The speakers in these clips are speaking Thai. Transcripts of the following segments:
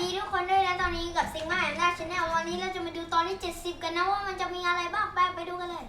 ดีทุกคนด้วยนะตอนนี้กับซิงมาแอนด้าชาแนลวันนี้เราจะมาดูตอนที่ 70 กันนะว่ามันจะมีอะไรบ้างไปไปดูกันเลย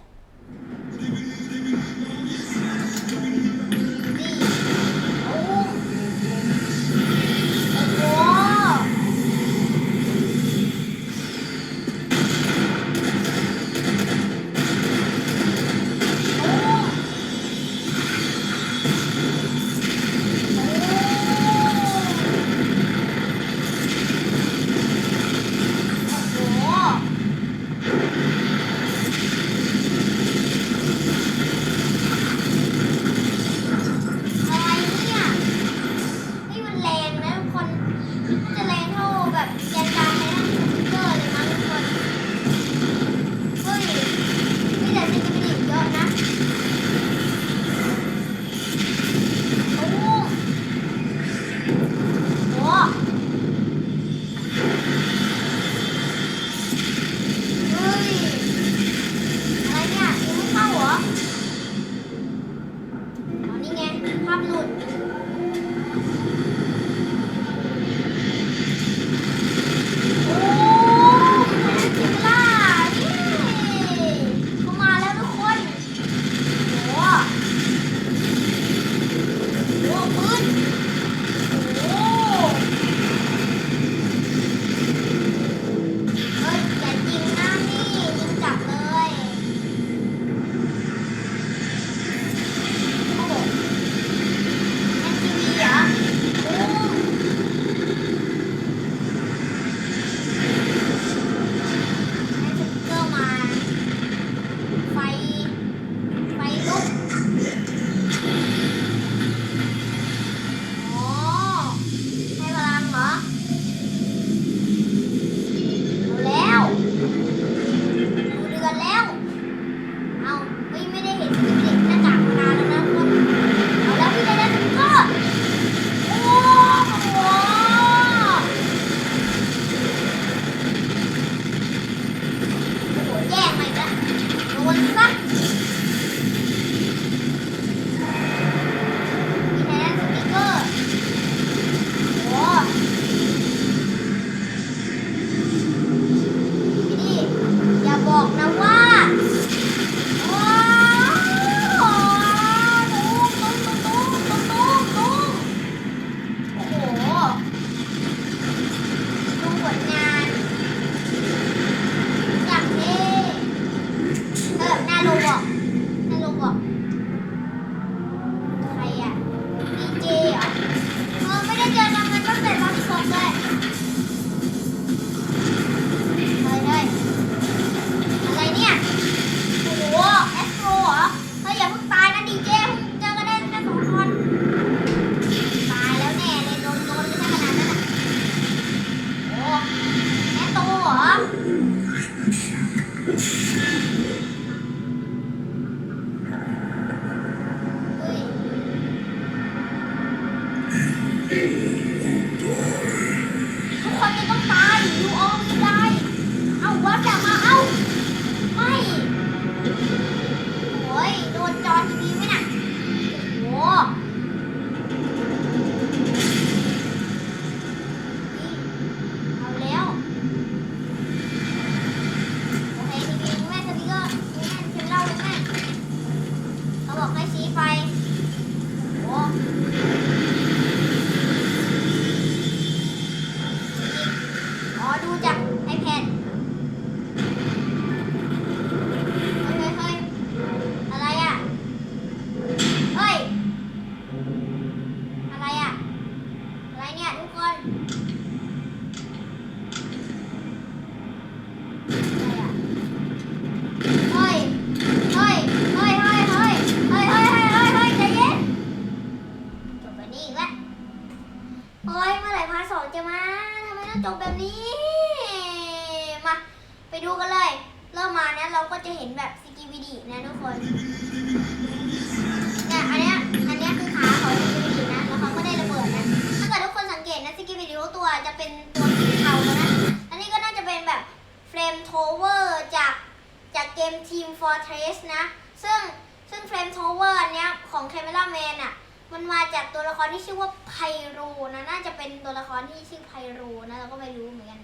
เราก็ไม่รู้เหมือนกัน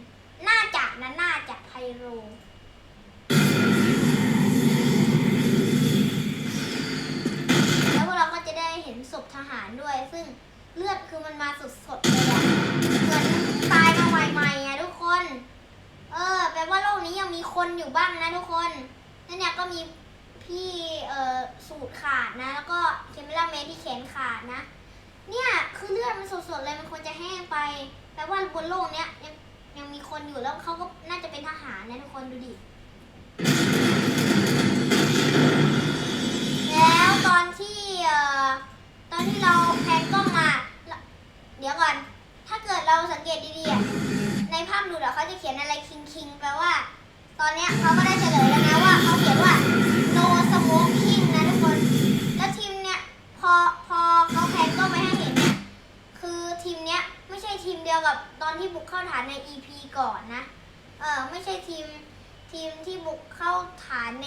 น่าจะนะน่าจะไพโรแล้วพวกเราก็จะได้เห็นศพทหารด้วย ซึ่งเลือดคือมันมาสดๆเลยอะเหมือนตายมาใหม่ๆอะทุกคน เออแปลว่าโลกนี้ยังมีคนอยู่บ้างนะทุกคนนั่นเนี่ยก็มีพี่เอ่อสูตรขาดนะ แล้วก็เคมเมล่าแมที่แขนขาดนะ เนี่ยคือเลือดมันสดๆเลยมันควรจะแห้งไป แปลว่าบนโลกเนี้ยยังยังมีคนอยู่แล้วเขาก็น่าจะเป็นทหารนะทุกคนดูดิ แล้วตอนที่เอ่อตอนที่เราแพนกล้องมาเดี๋ยวก่อน ถ้าเกิดเราสังเกตดีๆอะในภาพดูดอะเขาจะเขียนอะไรคิงคิงแปลว่า ตอนเนี้ยเขาก็ได้เฉลยแล้วนะว่าเขาเขียนว่า no smoking นะทุกคน แล้วทีมเนี้ยพอพอเขาแพนกล้องไปให้เห็นเนี่ยคือทีมเนี้ย ไม่ใช่ทีมเดียวกับตอนที่บุกเข้าฐานใน EP ก่อนนะ เออไม่ใช่ทีมทีมที่บุกเข้าฐานใน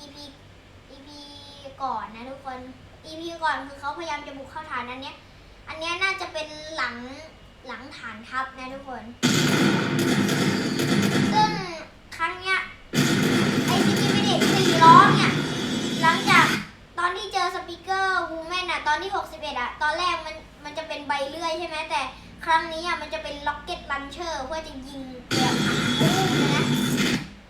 EP EP ก่อนนะทุกคน EP ก่อนคือเขาพยายามจะบุกเข้าฐานอันเนี้ย อันเนี้ยน่าจะเป็นหลังหลังฐานทัพนะทุกคน ซึ่งครั้งเนี้ยไอซีกีไม่เด็กสี่ล้อเนี่ยหลังจากตอนที่เจอสปีกเกอร์วูแมนอะตอนที่ 61อะตอนแรกมันมันจะเป็นใบเลื่อยใช่ไหมแต่ ครั้งนี้อะมันจะเป็นล็อกเก็ตลันเชอร์เพื่อจะยิงแบบปุ้มเลยนะ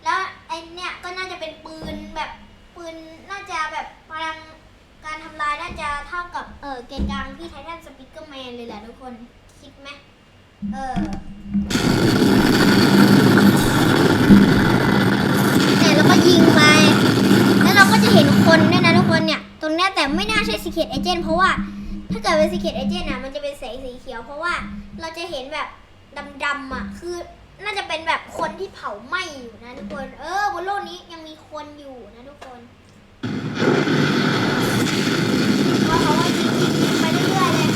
แล้วไอเนี่ยก็น่าจะเป็นปืนแบบปืนน่าจะแบบพลังการทำลายน่าจะเท่ากับเออเกณฑ์กลางที่ไททันสปิเกอร์แมนเลยแหละทุกคนคิดไหมเออเนี่ยแล้วก็ยิงไปแล้วเราก็จะเห็นคนด้วยนะทุกคนเนี่ย ตรงเนี้ยแต่ไม่น่าใช่ Secret Agent เพราะว่า ถ้าเกิดเป็น Secret Agent อะมันจะเป็นแสงสีเขียว เพราะว่าเราจะเห็นแบบดำๆอะ คือน่าจะเป็นแบบคนที่เผาไหม้อยู่นะทุกคน เออบนโลกนี้ยังมีคนอยู่นะทุกคนเพราะเขาว่ายิงยิงไปเรื่อยๆเลย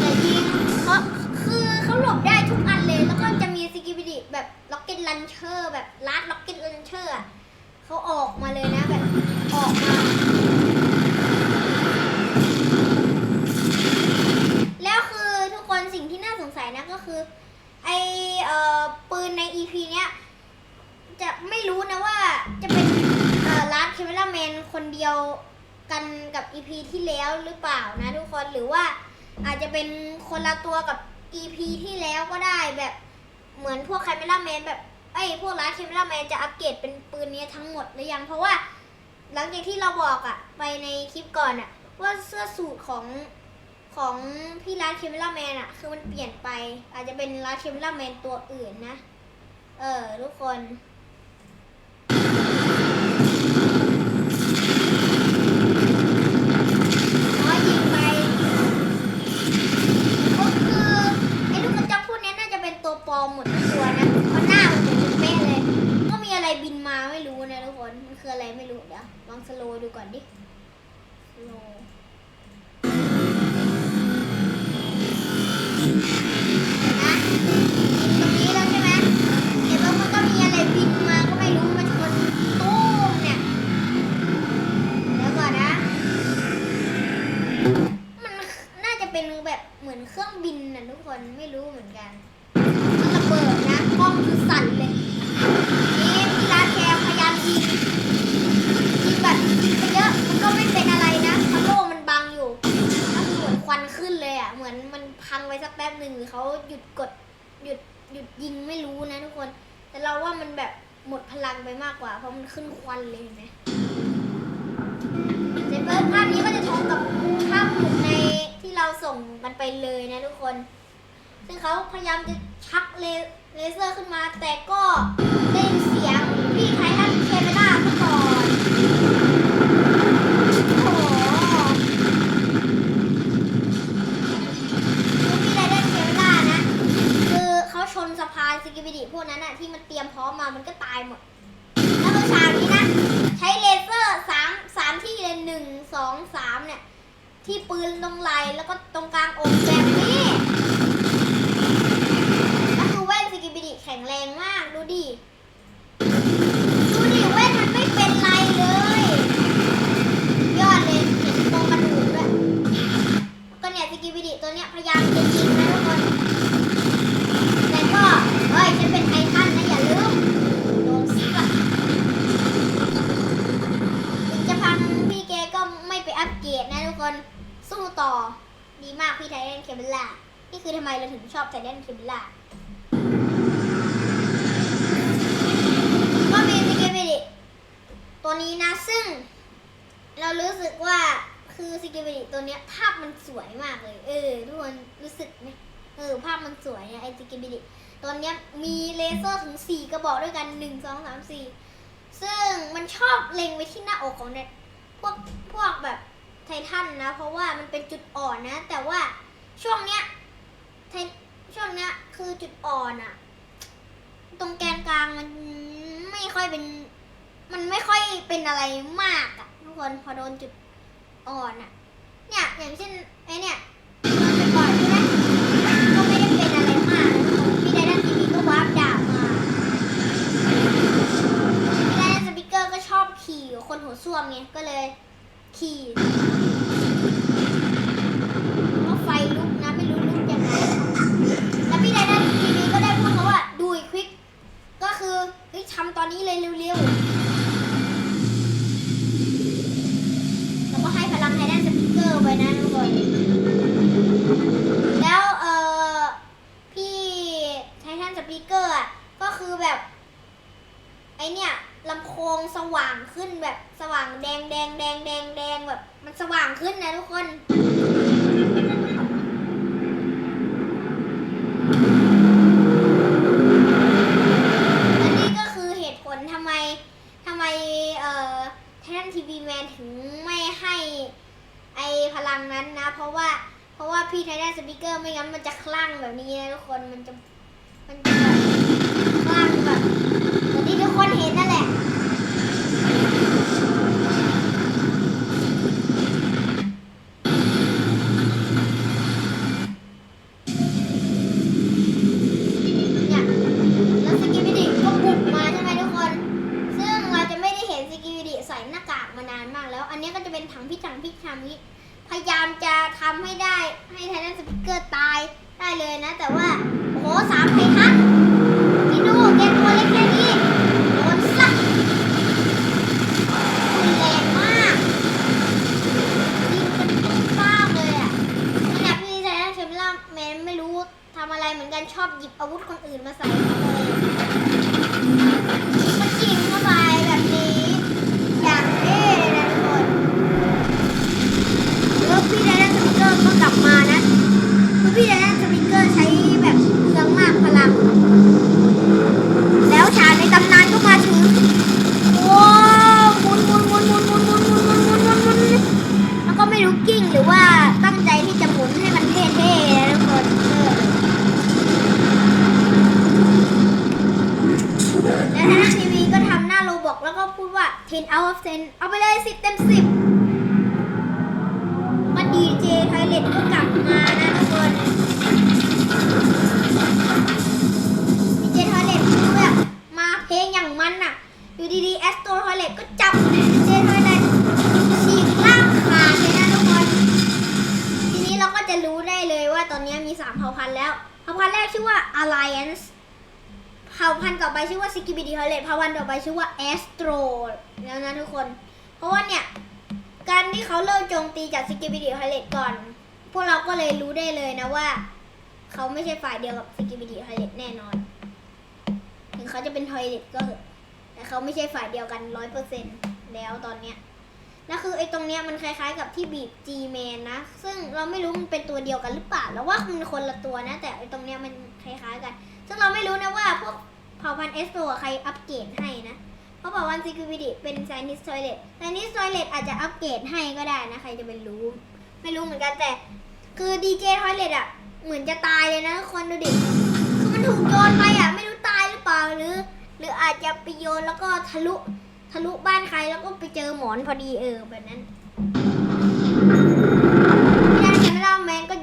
แต่ยิงเขาคือเขาหลบได้ทุกอันเลย แล้วก็จะมีสกิบิดิแบบล็อกเก็ตลันเชอร์แบบลัดล็อกเก็ตลันเชอร์เขาออกมาเลยนะแบบออกมา แล้วคือทุกคนสิ่งที่น่าสงสัยนะก็คือ ไอเอ่อปืนใน EP เนี้ยจะไม่รู้นะว่าจะเป็นเอ่อลัดเคเมล่าแมนคนเดียวกันกับ EP ที่แล้วหรือเปล่านะทุกคนหรือว่าอาจจะเป็นคนละตัวกับ EP ที่แล้วก็ได้แบบเหมือนพวกคาเมล่าแมนแบบไอ้พวกลัดเคเมล่าแมนจะอัปเกรดเป็นปืนนี้ทั้งหมดหรือยังเพราะว่า หลังจากที่เราบอกอะไปในคลิปก่อนอะว่าเสื้อสูทของ ของพี่ร้านเคมิลแมนอะคือมันเปลี่ยนไป อาจจะเป็นร้านเคมิลแมนตัวอื่นนะ เออทุกคนอยยิงไปก็คือไอ้ลูกกระจอกพวกนี้น่าจะเป็นตัวปลอมหมดทุกตัวนะเพราะหน้ามันเหมือนเป๊ะเลย ก็มีอะไรบินมาไม่รู้นะทุกคน มันคืออะไรไม่รู้เดี๋ยวลองสโลว์ดูก่อนดิสโลว์ นะตรงนี้แล้วใช่ไหมเดี๋ยวมันก็มีอะไรบินมาก็ไม่รู้มันชนตู้มเนี่ยเดี๋ยวก่อนนะ มันน่าจะเป็นแบบเหมือนเครื่องบินนะทุก คนไม่รู้เหมือนกันมันระเบิดนะกล้องคือสั่นเลยนี่พี่ลาแคร์พยายามยิงยิงแบบยิงไปเยอะมันก็ไม่เป็นอะไรนะเพราะโล่มันบังอยู่ก็คือเหมือนควันขึ้นเลยอะเหมือนมันพังไปสักแป๊บหนึ่งหรือเขาหยุดกดหยุดหยุดยิงไม่รู้นะทุกคน แต่เราว่ามันแบบหมดพลังไปมากกว่า เพราะมันขึ้นควันเลยเห็นไหมเสร็จปุ๊บภาพนี้ก็จะตรงกับภาพหมุนในที่เราส่งกันไปเลยนะทุกคน ซึ่งเขาพยายามจะชักเลเลเซอร์ขึ้นมา แต่ก็ได้ยินเสียงพี่ไททันเคเมล่าเมื่อก่อนโอ้โห ที่ไรได้เทเวล่านะ คือเขาชนสะพานซิกิบิดิพวกนั้นอะที่มันเตรียมพร้อมมามันก็ตายหมด แล้วคือฉากนี้นะ ใช้เลเซอร์สามสามที่เลยหนึ่งสองสามเนี่ย ที่ปืนตรงไหลแล้วก็ตรงกลางอกแบบนี้แล้วคือแว่นซิกิบิดิแข็งแรงมากดูดิ ดูดิแว่นมันไม่เป็นไรเลย ยอดเลย เคเบล่านี่ คือทำไมเราถึงชอบไททันคเบล่าก็มีสกิบิดิตัวนี้นะซึ่ง เรารู้สึกว่าคือสกิบิดิตัวเนี้ย ภาพมันสวยมากเลย เออทุกคนรู้สึกไหมเออ ภาพมันสวยเนะไอสกิบิดิตัวเนี้ยมีเลเซอร์ถึงสี่กระบอกด้วยกันหนึ่งสองสามสี่ซึ่งมันชอบเล็งไปที่หน้าอกของเนี่ยพวกพวกแบบไททันนะ เพราะว่ามันเป็นจุดอ่อนนะ แต่ว่าช่วงเนี้ย ไทช่วงเนี้ยคือจุดอ่อนอะตรงแกนกลางมันไม่ค่อยเป็น มันไม่ค่อยเป็นอะไรมากอะทุกคนพอโดนจุดอ่อนอะเนี่ย อย่างเช่นไอเนี่ยมันบ่อนใช่ไหมก็ไม่ได้เป็นอะไรมากนะทุกคนพี่ไดดันทีวีก็วาร์ปดาบมาพี่ไดดันสปิเกอร์ก็ชอบขี่คนหัวส้วมไงก็เลยขี่เพราะไฟลุกนะไม่รู้ลุกยังไงแล้วพี่ไดดันทีวีก็ได้พูดเขาว่าดูอีกควิกก็คือเฮ้ยทำตอนนี้เลยเร็วๆ แล้วก็ให้พลังไททันสปิเกอร์ไว้นะทุกคน แล้วเออพี่ไททันสปิเกอร์อะก็คือแบบ ไอเนี่ยลำโพงสว่างขึ้นแบบสว่างแดงแดงแดงแดงแดงแบบ มันสว่างขึ้นนะทุกคน และนี่ก็คือเหตุผลทำไมทำไมเอ่ แท่นทีวีแมนถึงไม่ให้ไอพลังนั้นนะ เพราะว่าเพราะว่าพี่ไททันสปิเกอร์ไม่งั้นมันจะคลั่งแบบนี้นะทุกคนมันจะมันจะแบบคลั่งแบบเหมือนที่ทุกคนเห็นนั่นแหละ เนี่ยแล้วสกิบิดิก็บุกมาใช่ไหมทุกคน ซึ่งเราจะไม่ได้เห็นสกิบิดิใส่หน้ากากมานานมากแล้ว อันนี้ก็จะเป็นถังพิถังพิชามนี้ พยายามจะทำให้ได้ให้ไททันสปิเกอร์ตายได้เลยนะ แต่ว่าโอ้โหสามไททัน เอาไปเลย10เต็ม10ก็ดีเจไทเลตก็กลับมานะทุกคนดีเจไทเลตคือแบบมาเพลงอย่างมันอะอยู่ดีๆแอสโตรไทเลตก็จับดีเจไทเลตฉีกล่างขาดเลยนะทุกคน ทีนี้เราก็จะรู้ได้เลยว่าตอนนี้มีสามเผ่าพันธุ์แล้วเผ่าพันธุ์แรกชื่อว่า Alliance เผ่าพันธุ์ต่อไปชื่อว่า Skibidi Toilet เผ่าพันธุ์ต่อไปชื่อว่า Astro แล้วนะทุกคน เพราะว่าเนี่ย การที่เขาเริ่มโจมตีจากสกิบิดิทอยเลตก่อน พวกเราก็เลยรู้ได้เลยนะว่า เขาไม่ใช่ฝ่ายเดียวกับสกิบิดิทอยเลตแน่นอน ถึงเขาจะเป็นทอยเลตก็เถอะแต่เขาไม่ใช่ฝ่ายเดียวกันร้อยเปอร์เซ็นแล้วตอนเนี้ยแล้วคือไอ้ตรงเนี้ยมันคล้ายๆกับที่บีบ G man นะ ซึ่งเราไม่รู้มันเป็นตัวเดียวกันหรือเปล่า แล้วว่ามันคนละตัวนะ แต่ไอ้ตรงเนี้ยมันคล้ายๆกัน ซึ่งเราไม่รู้นะว่าพวกเผ่าพันธุ์เอสโตใครอัปเกรดให้นะ เพราะบอกว่า security เป็น Chinese toilet Chinese toilet อาจจะอัปเกรดให้ก็ได้นะ ใครจะไปรู้ ไม่รู้เหมือนกันแต่ คือ DJ toilet อะ เหมือนจะตายเลยนะทุกคนดูดิ คือมันถูกโยนไปอะ ไม่รู้ตายหรือเปล่าหรือ หรืออาจจะไปโยนแล้วก็ทะลุทะลุบ้านใครแล้วก็ไปเจอหมอนพอดีเออแบบนั้นยานแคมราแมนก็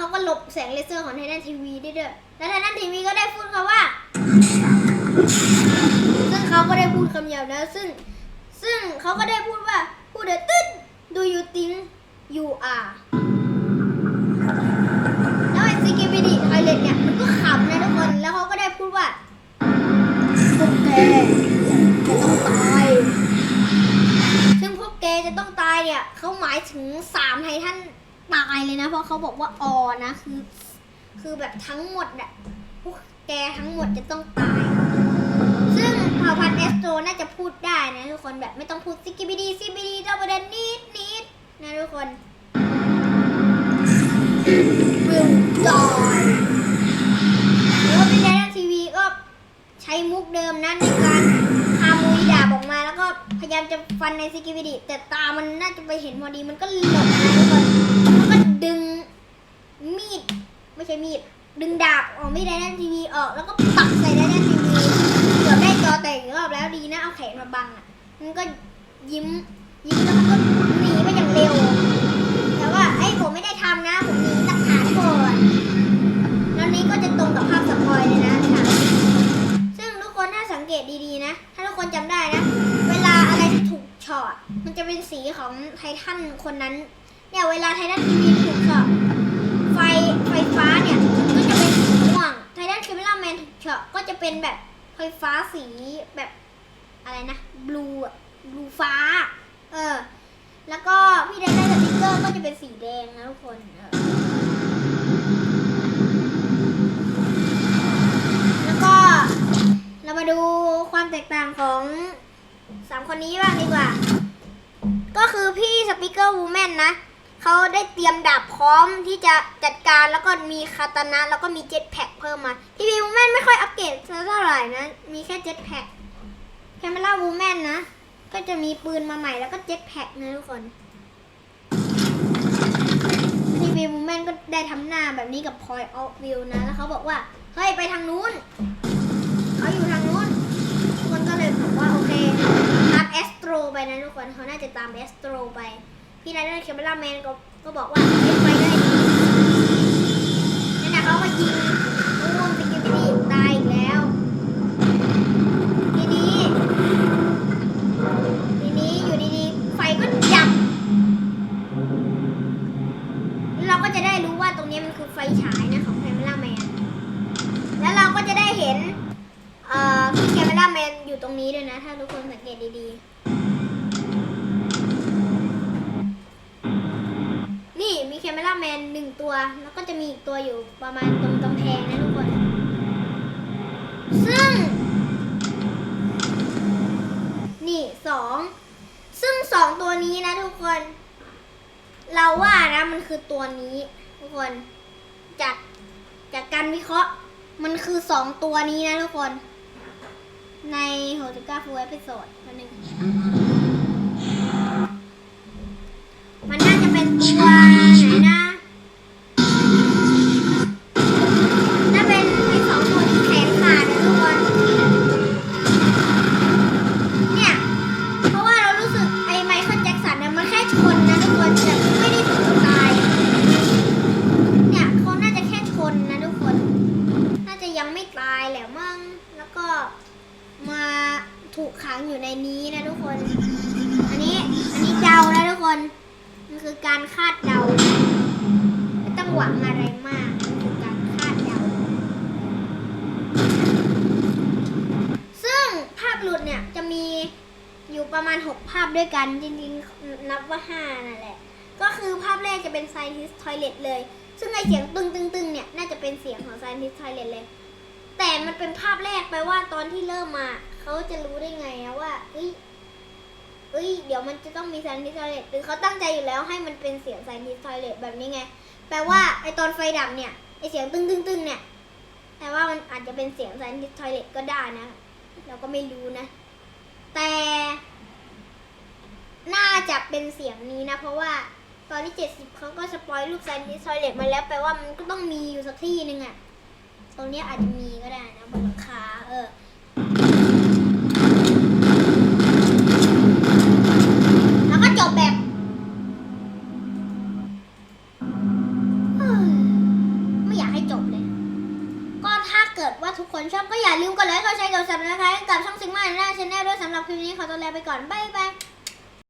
เขาก็หลบแสงเลเซอร์ของไทนันทีวีได้ด้วยแล้วไทนันทีวีก็ได้พูดคำว่า ซึ่งเขาก็ได้พูดคำหยาบแล้วซึ่ง ซึ่งเขาก็ได้พูดว่าพูดเดตึ้นดูยูติงยูอาแล้วไอซิกิบีดิไอเลนเนี่ยมันก็ขำนะทุกคนแล้วเขาก็ได้พูดว่าพวกแกจะต้องตายซึ่งพวกแกจะต้องตายเนี่ยเขาหมายถึงสามไททัน ตายเลยนะ เพราะเขาบอกว่าออนะคือ คือแบบทั้งหมดอะพวกแกทั้งหมดจะต้องตาย ซึ่งเผ่าพันธุ์เอสโตรน่าจะพูดได้นะทุกคนแบบไม่ต้องพูดซิกิบิดีซิบิดีดับเบิลนิดนิดนะทุกคนวิว ฟันในซิกิบิดีแต่ตามันน่าจะไปเห็นพอดีมันก็หลบนะทุกคนแล้วก็ดึงมีด ไม่ใช่มีด ดึงดาบออกไม่ได้นั่นทีวีออกแล้วก็ปักใส่ได้นั่นทีวีเกือบได้จอแตกอีกรอบแล้วดีนะเอาแขนมาบังอะมันก็ยิ้มยิ้มแล้วมันก็หนีไปอย่างเร็ว แต่ว่าไอ้ผมไม่ได้ทำนะ ผมหนีตักฐานก่อนแล้วนี้ก็จะตรงกับภาพสปอยเลยนะค่ะซึ่งทุกคนถ้าสังเกตดีๆนะ ถ้าทุกคนจำได้นะ ถอตมันจะเป็นสีของไททันคนนั้น เนี่ยเวลาไททันทีวีถูกช็อตไฟไฟฟ้าเนี่ยก็จะเป็นสีม่วงไททันคิมล่าแมนเฉาะก็จะเป็นแบบไฟฟ้าสีแบบอะไรนะบลูอะบลูฟ้า เออ แล้วก็พี่ไดได้สติ๊กเกอร์ก็จะเป็นสีแดงนะทุกคนเออแล้วก็เรามาดูความแตกต่างของ สามคนนี้บ้างดีกว่า ก็คือพี่สปิเกอร์วูแมนนะเขาได้เตรียมดาบพร้อมที่จะจัดการแล้วก็มีคาตานะแล้วก็มีเจ็ตแพ็คเพิ่มมาทีวีวูแมนไม่ค่อยอัปเกรดเท่าไหร่นะ มีแค่เจ็ตแพ็คแคมเมล่าวูแมนนะ ก็จะมีปืนมาใหม่แล้วก็เจ็ตแพ็คนะทุกคนทีวีวูแมนก็ได้ทำหน้าแบบนี้กับพอยออฟวิวนะ แล้วเขาบอกว่า เฮ้ย ไปทางนู้น เขาอยู่ทางนู้นทุกคนก็เลยบอกว่าโอเคตามแอสโตรไปนะทุกคนเขาน่าจะตามแอสโตรไป พี่นายได้เคเบล่าแมนก็ก็บอกว่าเล่นไปได้ดีนั่นนะเขามายิงร่วงสกิปปี้ตายอีกแล้ว ทีนี้ทีนี้อยู่ดีๆ ไฟก็ดับแล้วเราก็จะได้รู้ว่าตรงนี้มันคือไฟฉายนะของแคมเบล่าแมนแล้วเราก็จะได้เห็น เอ่อพี่แคมเบล่าแมนอยู่ตรง นี้ด้วยนะ ถ้าทุกคนสังเกตดีๆ นี่มีแคมเมล่าแมนหนึ่งตัว แล้วก็จะมีอีกตัวอยู่ประมาณตรงกำแพงนะทุกคน ซึ่ง นี่สอง ซึ่งสองตัวนี้นะทุกคน เราว่านะมันคือตัวนี้ ทุกคนจากจากการวิเคราะห์ มันคือสองตัวนี้นะทุกคน ในโฮติก้าฟูเอพิโซดวันหนึ่งมันน่าจะเป็นตัว ประมาณ 6 ภาพด้วยกัน จริงๆ นับว่า 5 นั่นแหละ ก็คือภาพแรกจะเป็น Scientist Toilet เลย ซึ่งไอเสียงตึงตึงเนี่ย น่าจะเป็นเสียงของ Scientist Toilet เลย แต่มันเป็นภาพแรกไปลว่าตอนที่เริ่มมาเขาจะรู้ได้ไงอะว่าเอ้ยเอ้ย เดี๋ยวมันจะต้องมีไซนิสทอยเลตหรือเขาตั้งใจอยู่แล้วให้มันเป็นเสียงไซนิสทอยเลตแบบนี้ไง แปลว่าไอตอนไฟดับเนี่ย ไอเสียงตึงตึงตึงเนี่ย แต่ว่ามันอาจจะเป็นเสียงไซนิสทอยเลตก็ได้นะ เราก็ไม่รู้นะ แต่ น่าจะเป็นเสียงนี้นะ เพราะว่าตอนที่เจ็ดสิบเขาก็สปอยลูกไซนิสทอยเลตมาแล้วแปลว่ามันก็ต้องมีอยู่สักที่หนึ่งอะตรงนี้อาจจะมีก็ได้นะบนหลังคาเออแล้วก็จบแบบไม่อยากให้จบเลย ก็ถ้าเกิดว่าทุกคนชอบก็อย่าลืมกดไลค์กดแชร์กดซับสไครต์กับช่องซิงมาหน้าชาแนลด้วยสำหรับคลิปนี้ขอตัวลาไปก่อน บ๊ายบาย